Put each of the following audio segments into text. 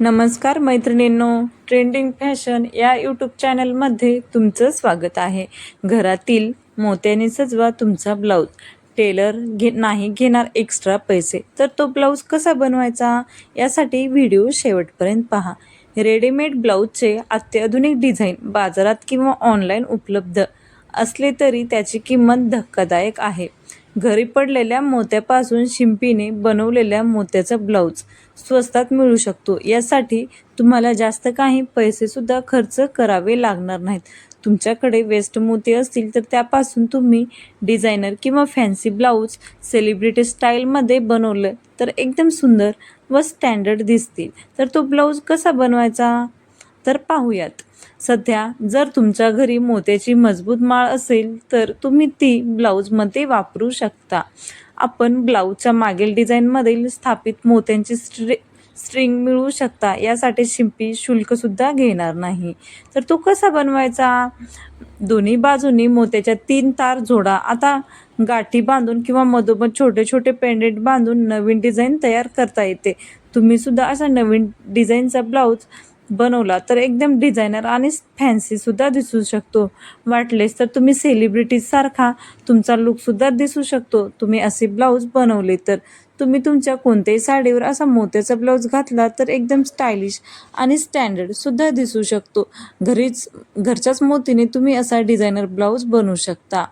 नमस्कार मैत्रिणींनो trending fashion या यूट्यूब चॅनलमध्ये तुमचं स्वागत आहे. घरातील मोत्याने सजवा तुमचा ब्लाऊज टेलर घे नाही घेणार एक्स्ट्रा पैसे तर तो ब्लाऊज कसा बनवायचा? यासाठी व्हिडिओ शेवटपर्यंत पहा. रेडीमेड ब्लाऊजचे अत्याधुनिक डिझाईन बाजारात किंवा ऑनलाईन उपलब्ध असले तरी त्याची किंमत धक्कादायक आहे. घरी पडलेल्या मोत्यापासून शिंपीने बनवलेल्या मोत्याचा ब्लाऊज स्वस्तात मिळू शकतो. यासाठी तुम्हाला जास्त काही पैसेसुद्धा खर्च करावे लागणार नाहीत. तुमच्याकडे वेस्ट मोती असतील तर त्यापासून तुम्ही डिझायनर किंवा फॅन्सी ब्लाऊज सेलिब्रिटी स्टाईलमध्ये बनवलं तर एकदम सुंदर व स्टँडर्ड दिसतील. तर तो ब्लाऊज कसा बनवायचा? तर पाहूयात. सध्या जर तुमच्या घरी मोत्याची मजबूत माळ असेल तर तुम्ही ती ब्लाऊजमध्ये वापरू शकता. आपण ब्लाऊजच्या मागील डिझाईनमधील स्थापित मोत्यांची स्ट्रे स्ट्रिंग मिळवू शकता. यासाठी शिंपी शुल्कसुद्धा घेणार नाही. तर तो कसा बनवायचा? दोन्ही बाजूनी मोत्याच्या तीन तार जोडा. आता गाठी बांधून किंवा मधोमध छोटे छोटे पेंडेंट बांधून नवीन डिझाईन तयार करता येते. तुम्ही सुद्धा असा नवीन डिझाईनचा ब्लाऊज बनवला तर एकदम डिझायनर आणि फॅन्सीसुद्धा दिसू शकतो. वाटलेस तर तुम्ही सेलिब्रिटीजसारखा तुमचा लुकसुद्धा दिसू शकतो. तुम्ही असे ब्लाऊज बनवले तर. तुम्ही तुमच्या कोणत्याही साडीवर असा मोत्याचा ब्लाऊज घातला तर एकदम स्टायलिश आणि स्टँडर्डसुद्धा दिसू शकतो. घरीच घरच्याच मोतीने तुम्ही असा डिझायनर ब्लाऊज बनवू शकता.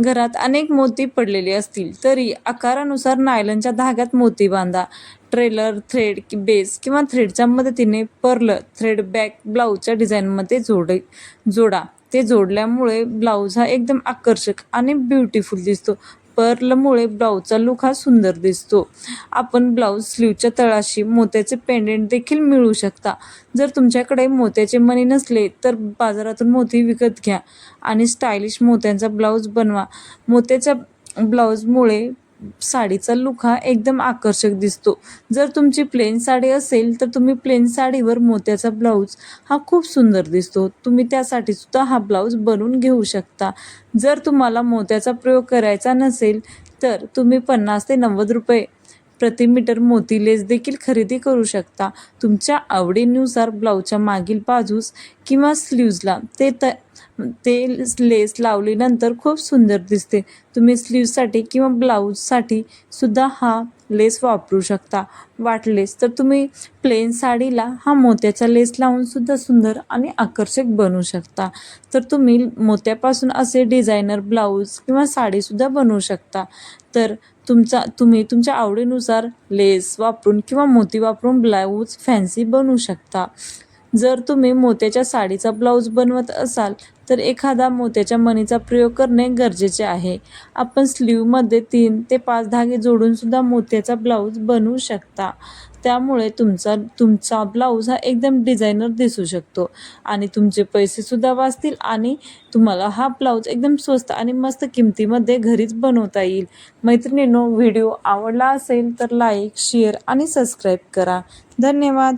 घरात अनेक मोती पडलेले असतील तरी आकारानुसार नायलनच्या धाग्यात मोती बांधा. ट्रेलर थ्रेड कि बेस किंवा थ्रेडच्या मदतीने पर्ल थ्रेड बॅक ब्लाऊजच्या डिझाईनमध्ये जोड जोडा. ते जोडल्यामुळे ब्लाऊज हा एकदम आकर्षक आणि ब्युटिफुल दिसतो. पर्लमुळे ब्लाऊजचा लुक हा सुंदर दिसतो. आपण ब्लाऊज स्लीवच्या तळाशी मोत्याचे पेंडेंट देखील मिळू शकता. जर तुमच्याकडे मोत्याचे मणी नसले तर बाजारातून मोती विकत घ्या आणि स्टायलिश मोत्यांचा ब्लाऊज बनवा. मोत्याच्या ब्लाऊजमुळे साडीचा लुक हा एकदम आकर्षक दिसतो. जर तुमची प्लेन साडी असेल तर तुम्ही प्लेन साडीवर मोत्याचा ब्लाऊज हा खूप सुंदर दिसतो. तुम्ही त्यासाठी सुद्धा हा ब्लाऊज बनवून घेऊ शकता. जर तुम्हाला मोत्याचा प्रयोग करायचा नसेल तर तुम्ही पन्नास ते नव्वद रुपये प्रति मीटर मोती लेस देखील खरेदी करू शकता. तुमच्या आवडीनुसार ब्लाऊजच्या मागील बाजूस किंवा स्लीव्जला ते त ते लेस लावल्यानंतर खूप सुंदर दिसते. तुम्ही स्लीवसाठी किंवा ब्लाऊजसाठी सुद्धा हा लेस वापरू शकता. वाटलेस तर तुम्ही प्लेन साडीला हा मोत्याचा लेस लावून सुद्धा सुंदर आणि आकर्षक बनवू शकता. तर तुम्ही मोत्यापासून असे डिझायनर ब्लाऊज किंवा साडीसुद्धा बनवू शकता. तर तुमचा तुम्ही तुमच्या आवडीनुसार लेस वापरून किंवा मोती वापरून ब्लाऊज फॅन्सी बनवू शकता. जर तुम्ही मोत्याच्या साडीचा ब्लाऊज बनवत असाल तर एखादा मोत्याच्या मणीचा प्रयोग करणे गरजेचे आहे. आपण स्लीवमध्ये तीन ते पाच धागे जोडूनसुद्धा मोत्याचा ब्लाऊज बनवू शकता. त्यामुळे तुमचा तुमचा ब्लाऊज हा एकदम डिझायनर दिसू शकतो आणि तुमचे पैसेसुद्धा वाचतील आणि तुम्हाला हा ब्लाऊज एकदम स्वस्त आणि मस्त किमतीमध्ये घरीच बनवता येईल. मैत्रिणींनो व्हिडिओ आवडला असेल तर लाईक शेअर आणि सबस्क्राईब करा. धन्यवाद.